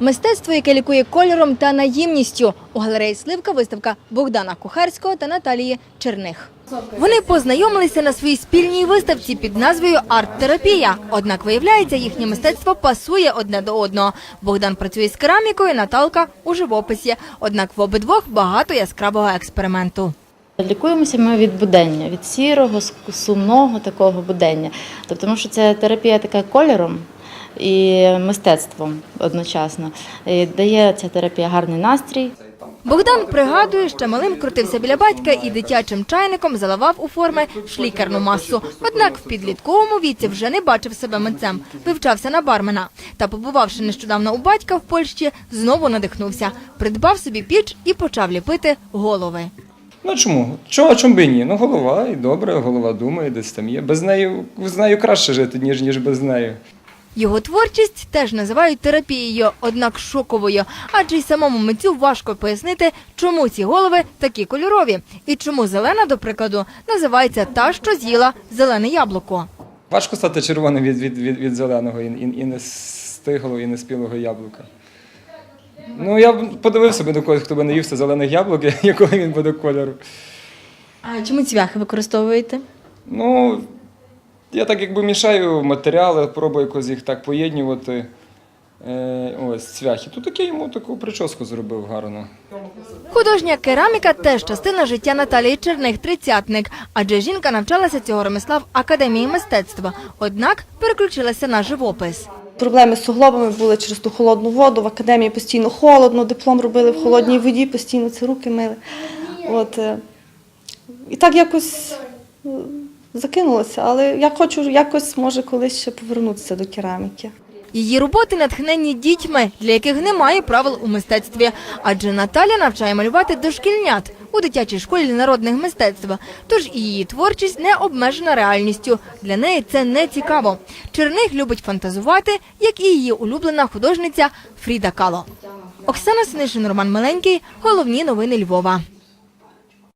Мистецтво, яке лікує кольором та наївністю. У галереї Сливка виставка Богдана Кухарського та Наталії Черних. Вони познайомилися на своїй спільній виставці під назвою Арт-терапія. Однак виявляється, їхнє мистецтво пасує одне до одного. Богдан працює з керамікою, Наталка у живописі. Однак в обидвох багато яскравого експерименту. Лікуємося ми від будення, від сірого, сумного такого будення. Тобто, тому що це терапія така кольором і мистецтвом одночасно. І дає ця терапія гарний настрій. Богдан пригадує, що малим крутився біля батька і дитячим чайником заливав у форми шлікерну масу. Однак в підлітковому віці вже не бачив себе митцем, вивчався на бармена. Та, побувавши нещодавно у батька в Польщі, знову надихнувся, придбав собі піч і почав ліпити голови. Ну чому? Чого, чому би ні? Ну голова і добре, голова думає, десь там є. Без неї з нею краще жити, ніж ніж без неї. Його творчість теж називають терапією, однак шоковою, адже й самому митцю важко пояснити, чому ці голови такі кольорові, і чому зелена, до прикладу, називається та, що з'їла зелене яблуко. Важко стати червоним від, від, від, від зеленого і, і, і не стиглого, і не спілого яблука. Ну, я б подивився би до когось, хто би не ївся зелених яблук, якого він буде кольору. А чому цвяхи використовуєте? Ну, я так якби мішаю матеріали, пробую якось їх так поєднувати. Е, ось цвяхи. Тут таке йому таку прическу зробив гарно. Художня кераміка теж частина життя Наталії Черних, тридцятник, адже жінка навчалася цього ремесла в академії мистецтва, однак переключилася на живопис. Проблеми з суглобами були через ту холодну воду. В академії постійно холодно, диплом робили в холодній воді, постійно це руки мили. От, е, і так якось закинулося, але я хочу якось, може, колись ще повернутися до кераміки. Її роботи натхненні дітьми, для яких немає правил у мистецтві. Адже Наталя навчає малювати дошкільнят у дитячій школі народних мистецтв. Тож і її творчість не обмежена реальністю. Для неї це не цікаво. Черних любить фантазувати, як і її улюблена художниця Фріда Кало. Оксана Синишин, Роман Миленький. Головні новини Львова.